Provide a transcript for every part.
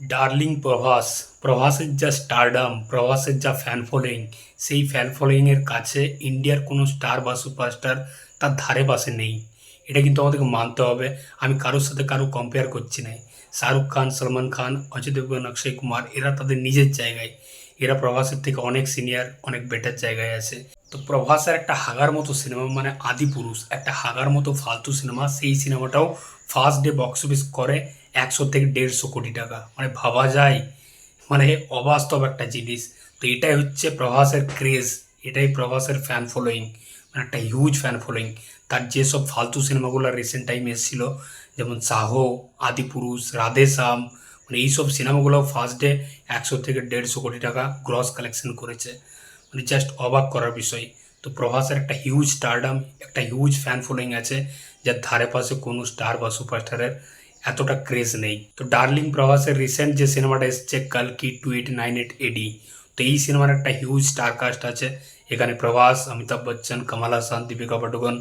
Darling Prabhas, প্রভাসের যা stardom, প্রভাসের যা ফ্যান ফলোয়িং সেই ফ্যান ফলোয়িংয়ের কাছে ইন্ডিয়ার কোনো স্টার বা সুপারস্টার তার ধারে পাশে নেই। এটা কিন্তু আমাদেরকে মানতে হবে। আমি কারোর সাথে কারও কম্পেয়ার করছি না শাহরুখ খান, সলমান খান, অজয় দেবগন, অক্ষয় কুমার, এরা তাদের নিজের জায়গায়। এরা প্রভাসের থেকে অনেক সিনিয়র অনেক বেটার জায়গায় আছে। তো প্রভাসের একটা হাগার মতো সিনেমা মানে আদি পুরুষ, একটা হাগার মতো ফালতু সিনেমা সেই সিনেমাটাও ফার্স্ট ডে বক্স অফিস করে। একশো থেকে দেড়শো কোটি টাকা। মানে ভাবা যায় মানে অবাস্তব একটা জিনিস। তো এটাই হচ্ছে প্রভাসের ক্রেজ এটাই প্রভাসের ফ্যান ফলোয়িং মানে একটা হিউজ ফ্যান ফলোয়িং তার যেসব ফালতু সিনেমাগুলো রিসেন্ট টাইম এসেছিল, যেমন সাহো আদিপুরুষ রাধেশ্যাম মানে এইসব সিনেমাগুলো ফার্স্ট ডে একশো থেকে দেড়শো কোটি টাকা গ্রস কালেকশন করেছে। মানে জাস্ট অবাক করার বিষয়। তো প্রভাসের একটা হিউজ স্টারডাম একটা হিউজ ফ্যান ফলোয়িং আছে, যার ধারে পাশে কোনো স্টার বা সুপারস্টারের এতটা ক্রেজ নেই। তো ডার্লিং প্রভাসের রিসেন্ট যে সিনেমাটা এসছে কালকি two eight nine eight AD তো এই সিনেমার একটা হিউজ স্টার কাস্ট আছে। এখানে প্রভাস অমিতাভ বচ্চন কমল হাসান দীপিকা পাডুকোন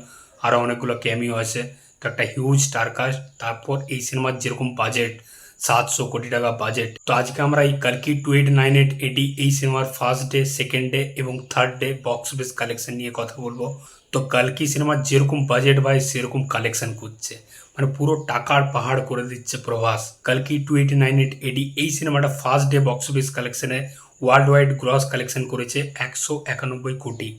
আরও অনেকগুলো ক্যামিও আছে। তো একটা হিউজ স্টার কাস্ট তারপর এই সিনেমার যেরকম বাজেট সাতশো কোটি টাকা বাজেট তো আজকে আমরা এই কালকি two eight nine eight AD এই সিনেমার ফার্স্ট ডে সেকেন্ড ডে এবং third day box office collection নিয়ে কথা বলব। তো কালকি সিনেমার যেরকম বাজেট ভাই, সেরকম কালেকশন করছে। মানে পুরো টাকার পাহাড় করে দিচ্ছে Prabhas. কালকি two eight nine eight AD এই সিনেমাটা ফার্স্ট ডে বক্স অফিস কালেকশনে ওয়ার্ল্ড ওয়াইড গ্রস কালেকশন করেছে একশো একানব্বই কোটি।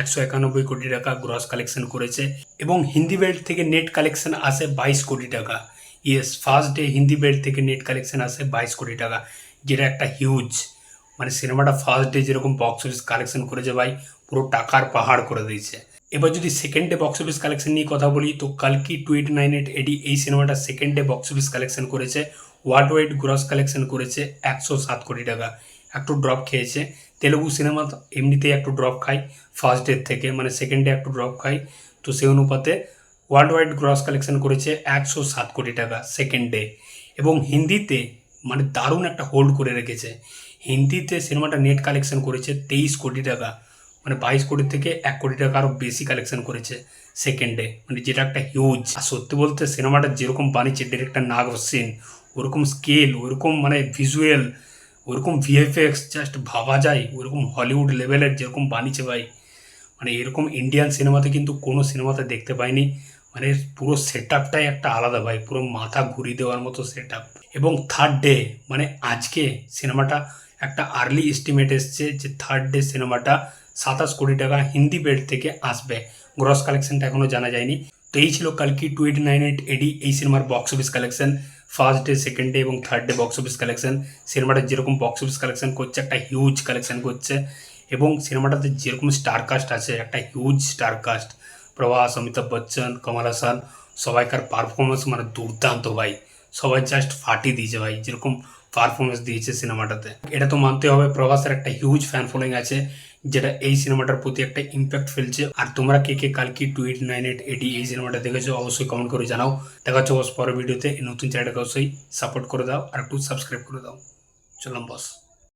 একশো একানব্বই কোটি টাকা গ্রস কালেকশন করেছে এবং হিন্দি বেল্ট থেকে নেট কালেকশন আসে বাইশ কোটি টাকা। Yes first day Hindi belt থেকে নেট কালেকশন আসে বাইশ কোটি টাকা, যেটা একটা হিউজ মানে সিনেমাটা ফার্স্ট ডে যেরকম বক্স অফিস কালেকশন করেছে ভাই, পুরো টাকার পাহাড় করে দিয়েছে। এবার যদি second day box office collection নিয়ে কথা বলি, তো কালকি two eight nine eight AD এই সিনেমাটা second day box office collection করেছে ওয়ার্ল্ড ওয়াইড গ্রস কালেকশন করেছে একশো সাত কোটি টাকা। একটু ড্রপ খেয়েছে। তেলেগু সিনেমা এমনিতেই একটু ড্রপ খায় ফার্স্ট ডে থেকে মানে সেকেন্ড ডে একটু ড্রপ খায়। তো সেই অনুপাতে ওয়ার্ল্ড ওয়াইড গ্রস কালেকশন করেছে একশো সাত কোটি টাকা সেকেন্ড ডে এবং হিন্দিতে মানে দারুণ একটা হোল্ড করে রেখেছে। হিন্দিতে সিনেমাটা নেট কালেকশন করেছে তেইশ কোটি টাকা। মানে বাইশ কোটি থেকে এক কোটি টাকা আরও বেশি কালেকশন করেছে সেকেন্ড ডে মানে যেটা একটা হিউজ আর সত্যি বলতে সিনেমাটা যেরকম বানিয়েছে ডিরেক্টর নাগ হোসেন, ওরকম স্কেল ওরকম মানে ভিজুয়াল ওরকম ভিএফএক্স জাস্ট ভাবা যায়, ওরকম হলিউড লেভেলের যেরকম বানিয়েছে ভাই। মানে এরকম ইন্ডিয়ান সিনেমাতে কিন্তু কোনো সিনেমাতে দেখতে পাইনি। মানে পুরো সেট আপটাই একটা আলাদা ভাই, পুরো মাথা ঘুরিয়ে দেওয়ার মতো সেট আপ এবং থার্ড ডে মানে আজকে সিনেমাটা একটা আর্লি এস্টিমেট এসছে যে থার্ড ডে সিনেমাটা সাতাশ কোটি টাকা হিন্দি বেল্ট থেকে আসবে। গ্রস কালেকশনটা এখনও জানা যায়নি। তো এই ছিল কালকি two eight nine eight AD এই সিনেমার box office collection first day second day এবং third day box office collection সিনেমাটা যেরকম বক্স অফিস কালেকশন করছে, একটা হিউজ কালেকশন করছে। এবং সিনেমাটাতে যেরকম স্টার কাস্ট আছে, একটা huge star cast Prabhas, Amitabh Bachchan, Kamal Haasan, সবাইকার পারফরমেন্স মানে দুর্দান্ত ভাই। সবাই জাস্ট ফাটিয়ে দিয়েছে ভাই, যেরকম পারফরমেন্স দিয়েছে সিনেমাটাতে। এটা তো মানতে হবে, প্রভাসের একটা হিউজ ফ্যান ফলোয়িং আছে, যেটা এই সিনেমাটার প্রতি একটা ইম্প্যাক্ট ফেলছে। আর তোমরা কে কে কালকি two eight nine eight AD এই সিনেমাটা দেখেছ, অবশ্যই কমেন্ট করে জানাও। দেখা হচ্ছে বস পরের ভিডিওতে নতুন চ্যানেলটাকে অবশ্যই সাপোর্ট করে দাও, আর একটু সাবস্ক্রাইব করে দাও। চললাম বস